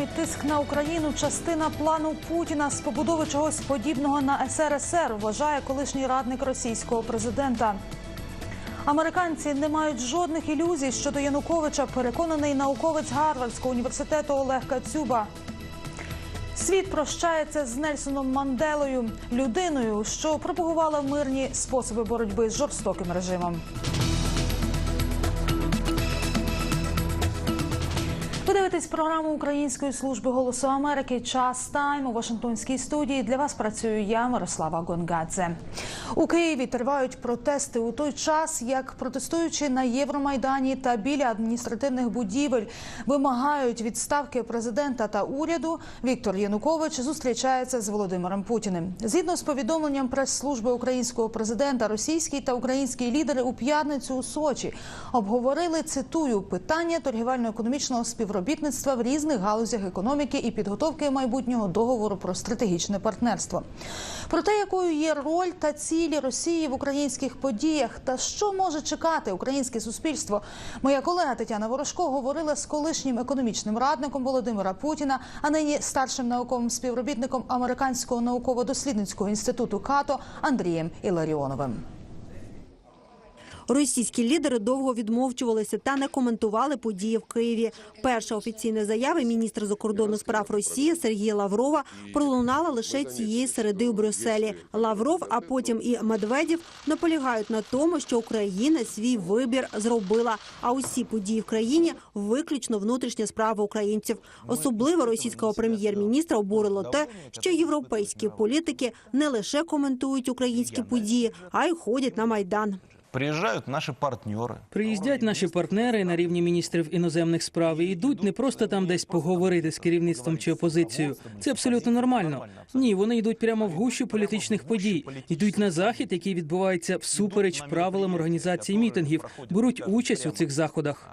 Програмі Тиск на Україну частина плану Путіна з побудови чогось подібного на СРСР, вважає колишній радник російського президента. Американці не мають жодних ілюзій щодо Януковича. Переконаний науковець Гарвардського університету Олег Кацюба. Світ прощається з Нельсоном Манделою, людиною, що пропагувала мирні способи боротьби з жорстоким режимом. Дивитесь програму Української служби голосу Америки. Час тайм у Вашингтонській студії. Для вас працюю я, Мирослава Гонгадзе. У Києві тривають протести у той час, як протестуючи на Євромайдані та біля адміністративних будівель вимагають відставки президента та уряду. Віктор Янукович зустрічається з Володимиром Путіним. Згідно з повідомленням прес-служби українського президента, російські та українські лідери у п'ятницю у Сочі обговорили цитую питання торгівельно-економічного співробітництва в різних галузях економіки і підготовки майбутнього договору про стратегічне партнерство. Про те, якою є роль та цілі Росії в українських подіях, та що може чекати українське суспільство, моя колега Тетяна Ворожко говорила з колишнім економічним радником Володимира Путіна, а нині старшим науковим співробітником американського науково-дослідницького інституту КАТО Андрієм Іларіоновим. Російські лідери довго відмовчувалися та не коментували події в Києві. Перша офіційна заява міністра закордонних справ Росії Сергія Лаврова пролунала лише цієї середи у Брюсселі. Лавров, а потім і Медведєв наполягають на тому, що Україна свій вибір зробила. А усі події в країні виключно внутрішня справа українців. Особливо російського прем'єр-міністра обурило те, що європейські політики не лише коментують українські події, а й ходять на майдан. Приезжают наши партнеры. Приїздять наші партнери на рівні міністрів іноземних справ і йдуть не просто там десь поговорити з керівництвом чи опозицією. Це абсолютно нормально. Ні, вони йдуть прямо в гущу політичних подій. Йдуть на захід, який відбувається всупереч правилам організації мітингів, беруть участь у цих заходах.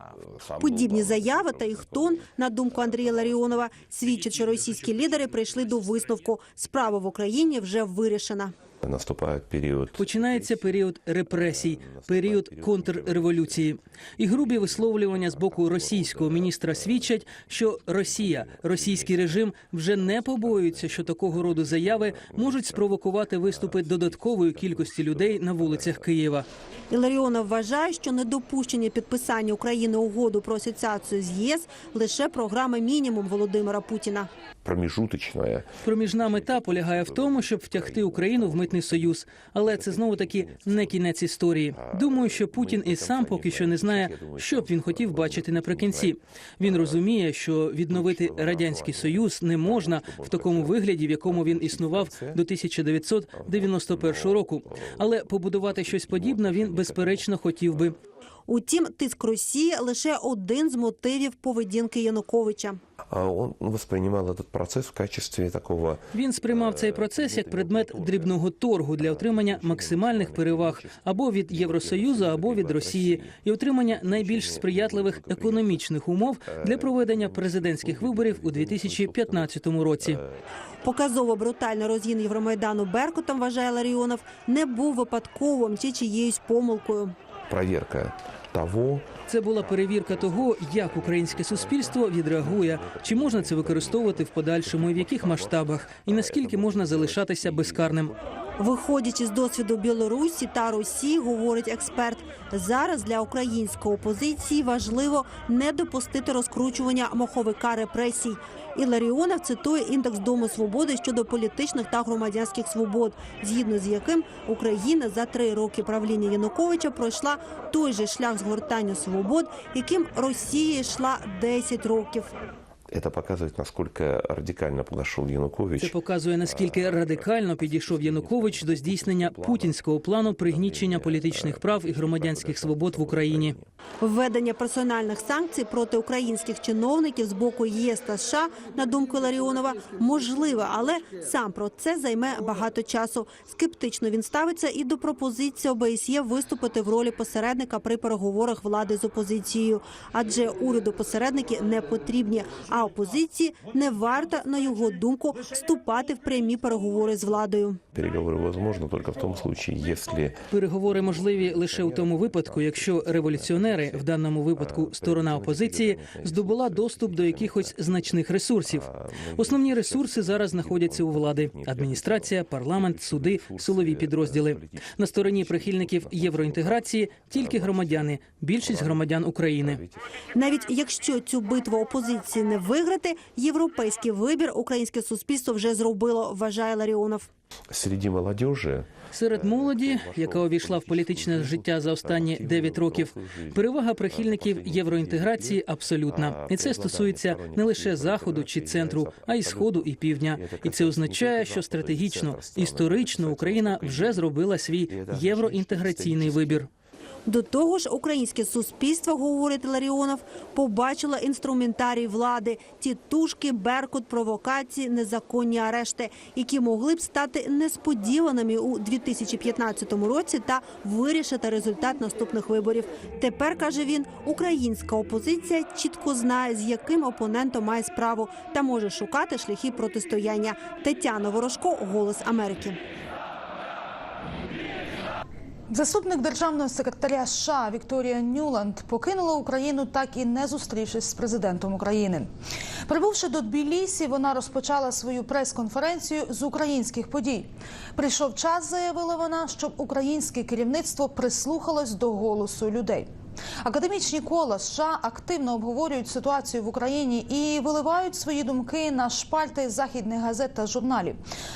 Подібні заяви та їх тон, на думку Андрія Ларіонова, свідчать, що російські лідери прийшли до висновку. Справа в Україні вже вирішена. Наступает период Починається період репресій, період контрреволюції. І грубі висловлювання з боку російського міністра свідчать, що Росія, російський режим вже не побоюється, що такого роду заяви можуть спровокувати виступи додаткової кількості людей на вулицях Києва. Іларіонов вважає, що недопущення підписання України угоду про асоціацію з ЄС лише програма мінімум Володимира Путіна. Промежуточное. Проміжна мета полягає в тому, щоб втягти Україну в митний союз, але це знову таки не кінець історії. Думаю, що Путін і сам поки що не знає, що б він хотів бачити наприкінці. Він розуміє, що відновити радянський союз не можна в такому вигляді, в якому він існував до 1991 року. Але побудувати щось подібне він безперечно хотів би. Утім, тиск Росії лише один з мотивів поведінки Януковича. А Он воспринимал этот процесс в качестве такого Він сприймав цей процес як предмет дрібного торгу для отримання максимальних переваг або від Євросоюзу, або від Росії, і отримання найбільш сприятливих економічних умов для проведення президентських виборів у 2015 році. Показово брутальний розгін Євромайдану Беркутом, вважає Ларіонов, не був випадковим чи чиєюсь помилкою. проверка того, Це була перевірка того, як українське суспільство відреагує, чи можна це використовувати в подальшому, і в яких масштабах, і наскільки можна залишатися безкарним. Виходячи з досвіду Білорусі та Росії, говорить експерт, зараз для української опозиції важливо не допустити розкручування маховика репресій. І Ларіонов цитує індекс Дому свободи щодо політичних та громадянських свобод, згідно з яким Україна за три роки правління Януковича пройшла той же шлях згортання свобод, яким Росія йшла 10 років. Это показує, наскільки радикально підійшов Янукович. Це показує наскільки радикально підійшов Янукович до здійснення путінського плану пригнічення політичних прав і громадянських свобод в Україні. Введення персональних санкцій проти українських чиновників з боку ЄС та США, на думку Ларіонова, можливе, але сам процес займе багато часу. Скептично він ставиться і до пропозиції ОБСЄ виступити в ролі посередника при переговорах влади з опозицією, адже уряду посередники не потрібні. А опозиції не варто, на його думку, вступати в прямі переговори з владою. Переговоры возможны только в том случае, если Переговори можливі лише у тому випадку, якщо революціонери, в даному випадку сторона опозиції, здобула доступ до якихось значних ресурсів. Основні ресурси зараз знаходяться у влади: адміністрація, парламент, суди, силові підрозділи. На стороні прихильників євроінтеграції тільки громадяни, більшість громадян України. Навіть якщо цю битву опозиції не виграти, європейський вибір українське суспільство вже зробило, вважає Ларіонов. среди молодежи Серед молоді, яка увійшла в політичне життя за останні 9 років, перевага прихильників євроінтеграції абсолютна, і це стосується не лише заходу чи центру, а й сходу і півдня. І це означає, що стратегічно історично Україна вже зробила свій євроінтеграційний вибір. До того ж, українське суспільство, говорить Ларіонов, побачило інструментарій влади, тітушки, беркут, провокації, незаконні арешти, які могли б стати несподіваними у 2015 році та вирішити результат наступних виборів. Тепер каже він, українська опозиція чітко знає, з яким опонентом має справу, та може шукати шляхи протистояння. Тетяна Ворожко, Голос Америки. Заступник державного секретаря США Вікторія Нюланд покинула Україну, так і не зустрівшись з президентом України. Прибувши до Тбілісі, вона розпочала свою прес-конференцію з українських подій. Прийшов час, заявила вона, щоб українське керівництво прислухалось до голосу людей. Академічні кола США активно обговорюють ситуацію в Україні і виливають свої думки на шпальти західних газет та журналів.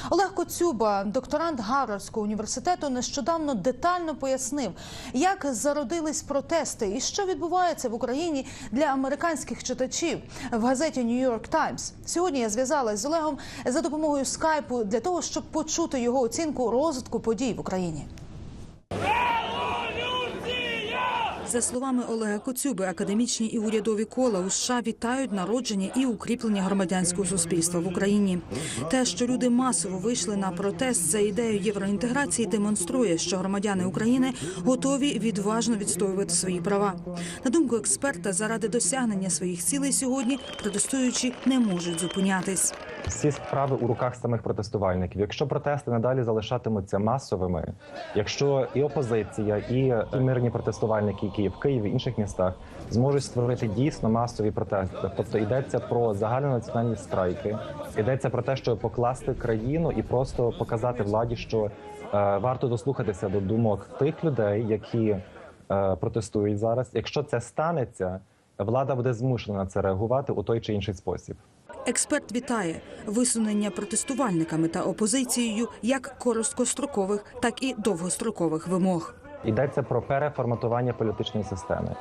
Олег Коцюба, докторант Гарвардського університету, нещодавно детально пояснив, як зародились протести і що відбувається в Україні для американських читачів в газеті New York Times. Сьогодні я зв'язалась з Олегом за допомогою скайпу для того, щоб почути його оцінку розвитку подій в Україні. За словами Олега Коцюби, академічні і урядові кола у США вітають народження і укріплення громадянського суспільства в Україні. Те, що люди масово вийшли на протест за ідею євроінтеграції, демонструє, що громадяни України готові відважно відстоювати свої права. На думку експерта, заради досягнення своїх цілей сьогодні протестуючі не можуть зупинятись. Всі справи у руках самих протестувальників. Якщо протести надалі залишатимуться масовими, якщо і опозиція, і, і мирні протестувальники, які є в Києві, інших містах, зможуть створити дійсно масові протести, тобто йдеться про загальнонаціональні страйки, йдеться про те, щоб покласти країну і просто показати владі, що е, варто дослухатися до думок тих людей, які е, протестують зараз. Якщо це станеться, влада буде змушена на це реагувати у той чи інший спосіб. Експерт вітає висунення протестувальниками та опозицією як короткострокових, так і довгострокових вимог. Йдеться про переформатування політичної системи.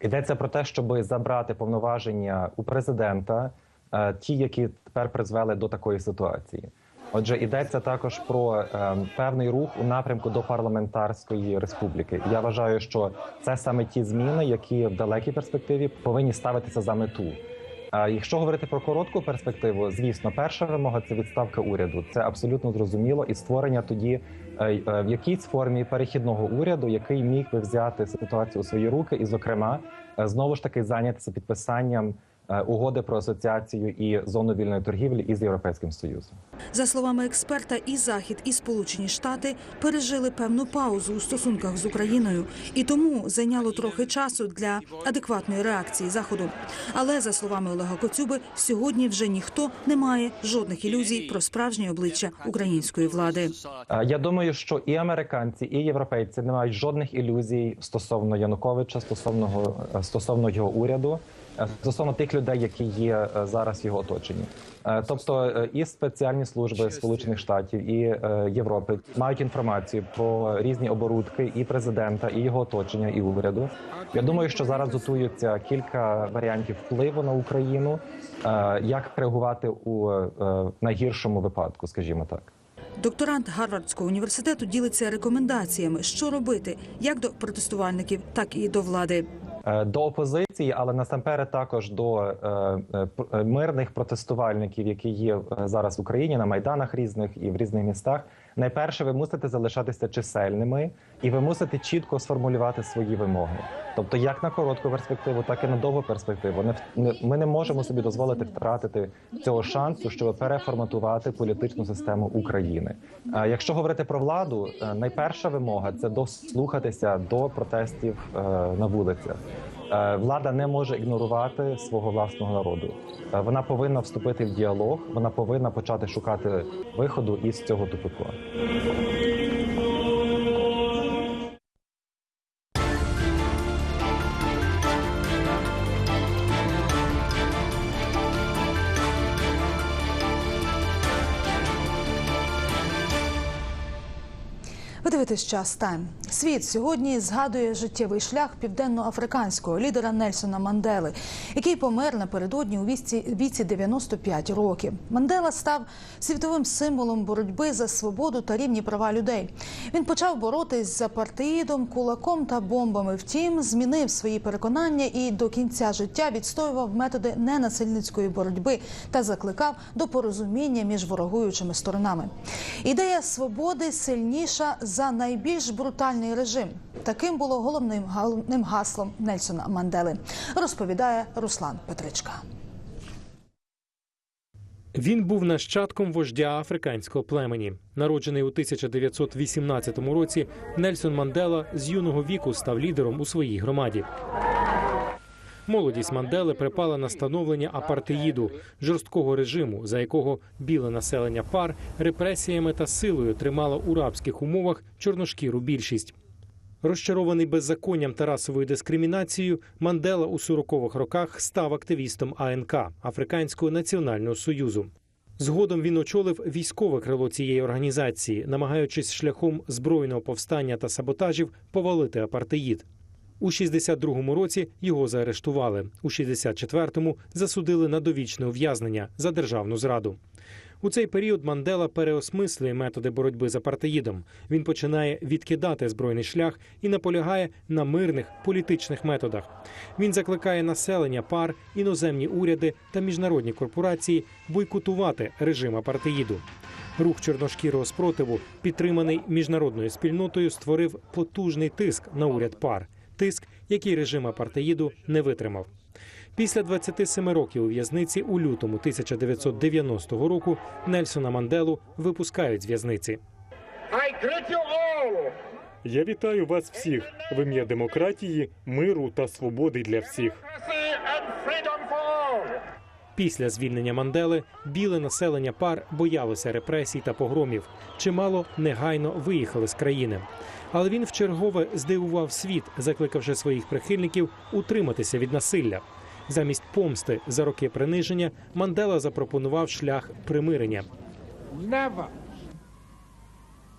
Йдеться про те, щоб забрати повноваження у президента, е, ті, які тепер призвели до такої ситуації. Отже, йдеться також про е, певний рух у напрямку до парламентарської республіки. Я вважаю, що це саме ті зміни, які в далекій перспективі повинні ставитися за мету. А якщо говорити про коротку перспективу, звісно, перша вимога це відставка уряду. Це абсолютно зрозуміло, і створення тоді е, е, в якійсь формі перехідного уряду, який міг би взяти ситуацію у свої руки, і, зокрема, е, знову ж таки зайнятися підписанням угоди про асоціацію і зону вільної торгівлі із європейським союзом. За словами експерта, і Захід, і Сполучені Штати пережили певну паузу у стосунках з Україною, і тому зайняло трохи часу для адекватної реакції заходу. Але за словами Олега Коцюби, сьогодні вже ніхто не має жодних ілюзій про справжнє обличчя української влади. Е, Я думаю, що і американці, і європейці не мають жодних ілюзій стосовно Януковича, стосовно, е, стосовно його уряду, е, стосовно тих людей, які є е, зараз в його оточенні. Е, Тобто е, і спеціальні служби Сполучених Штатів і е, Європи мають інформацію про різні оборудки і президента, і його оточення, і уряду. Я думаю, що зараз готуються кілька варіантів впливу на Україну, е, як реагувати у е, найгіршому випадку, скажімо так. Докторант Гарвардського університету ділиться рекомендаціями, що робити як до протестувальників, так і до влади. Е, до опозиції, але насамперед також до е, е, мирних протестувальників, які є зараз в Україні на майданах різних і в різних містах, Найперше, ви мусите залишатися чисельними, і ви мусите чітко сформулювати свої вимоги. Тобто, як на коротку перспективу, так і на довгу перспективу. Ми не можемо собі дозволити втратити цього шансу, щоб переформатувати політичну систему України. Якщо говорити про владу, е, найперша вимога це дослухатися до протестів е, на вулицях. Е, Влада не може ігнорувати свого власного народу. Е, Вона повинна вступити в діалог, вона повинна почати шукати виходу із цього тупику. Дивитесь час тайм. Світ сьогодні згадує життєвий шлях південноафриканського лідера Нельсона Мандели, який помер напередодні у віці, віці 95 років. Мандела став світовим символом боротьби за свободу та рівні права людей. Він почав боротись з апартеїдом, кулаком та бомбами. Втім, змінив свої переконання і до кінця життя відстоював методи ненасильницької боротьби та закликав до порозуміння між ворогуючими сторонами. Ідея свободи сильніша за найбільш брутальний режим. Таким було головним головним гаслом Нельсона Мандели, розповідає Руслан Петричка. Він був нащадком вождя африканського племені. Народжений у 1918 році, Нельсон Мандела з юного віку став лідером у своїй громаді. Молодість Мандели припала на становлення апартеїду, жорсткого режиму, за якого біле населення пар репресіями та силою тримало у рабських умовах чорношкіру більшість. Розчарований беззаконням та расовою дискримінацією, Мандела у 40-х роках став активістом АНК Африканського національного союзу. Згодом він очолив військове крило цієї організації, намагаючись шляхом збройного повстання та саботажів повалити апартеїд. У 62-му році його заарештували. У 64-му засудили на довічне ув'язнення за державну зраду. У цей період Мандела переосмислює методи боротьби з апартеїдом. Він починає відкидати збройний шлях і наполягає на мирних політичних методах. Він закликає населення пар, іноземні уряди та міжнародні корпорації бойкотувати режим апартеїду. Рух чорношкірого спротиву, підтриманий міжнародною спільнотою, створив потужний тиск на уряд пар. Тиск, який режим апартеїду не витримав. Після 27 років у в'язниці у лютому 1990 року Нельсона Манделу випускають з в'язниці. Я вітаю вас всіх в ім'я демократії, миру та свободи для всіх. Після звільнення Мандели біле населення пар боялося репресій та погромів. Чимало негайно виїхали з країни. Але він вчергове здивував світ, закликавши своїх прихильників утриматися від насилля. Замість помсти за роки приниження Мандела запропонував шлях примирення. Never.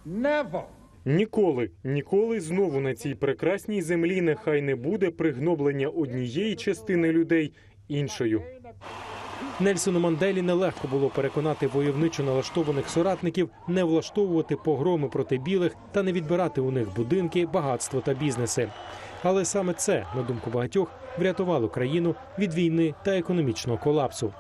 Never. Ніколи, ніколи знову на цій прекрасній землі нехай не буде пригноблення однієї частини людей іншою. Нельсону Манделі нелегко було переконати войовничо налаштованих соратників не влаштовувати погроми проти білих та не відбирати у них будинки, багатство та бізнеси. Але саме це, на думку багатьох, врятувало країну від війни та економічного колапсу.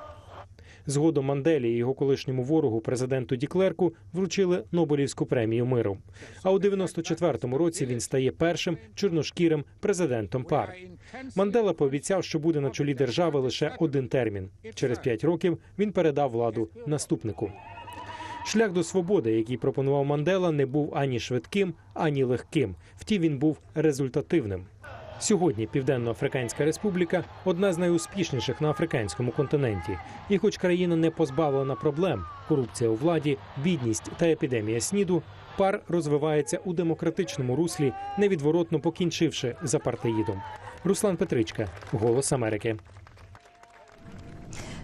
Згодом Манделі і його колишньому ворогу, президенту Діклерку, вручили Нобелівську премію миру. А у 94-му році він стає першим чорношкірим президентом пар. Мандела пообіцяв, що буде на чолі держави лише один термін. Через п'ять років він передав владу наступнику. Шлях до свободи, який пропонував Мандела, не був ані швидким, ані легким. Втім, він був результативним. Сьогодні Південно-Африканська Республіка одна з найуспішніших на африканському континенті. І, хоч країна не позбавлена проблем, корупція у владі, бідність та епідемія сніду, пар розвивається у демократичному руслі, невідворотно покінчивши за партеїдом. Руслан Петричка, Голос Америки.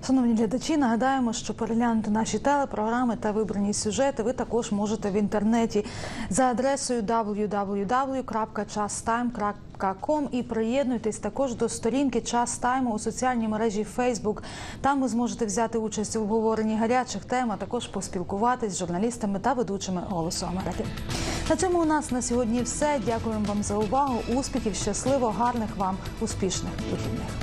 Шановні глядачі, нагадаємо, що переглянути наші телепрограми та вибрані сюжети ви також можете в інтернеті за адресою www.chastime.com і приєднуйтесь також до сторінки Час Тайму у соціальній мережі Facebook. Там ви зможете взяти участь у обговоренні гарячих тем, а також поспілкуватись з журналістами та ведучими Голосу Америки. На цьому у нас на сьогодні все. Дякуємо вам за увагу. Успіхів, щасливо, гарних вам успішних вихідних.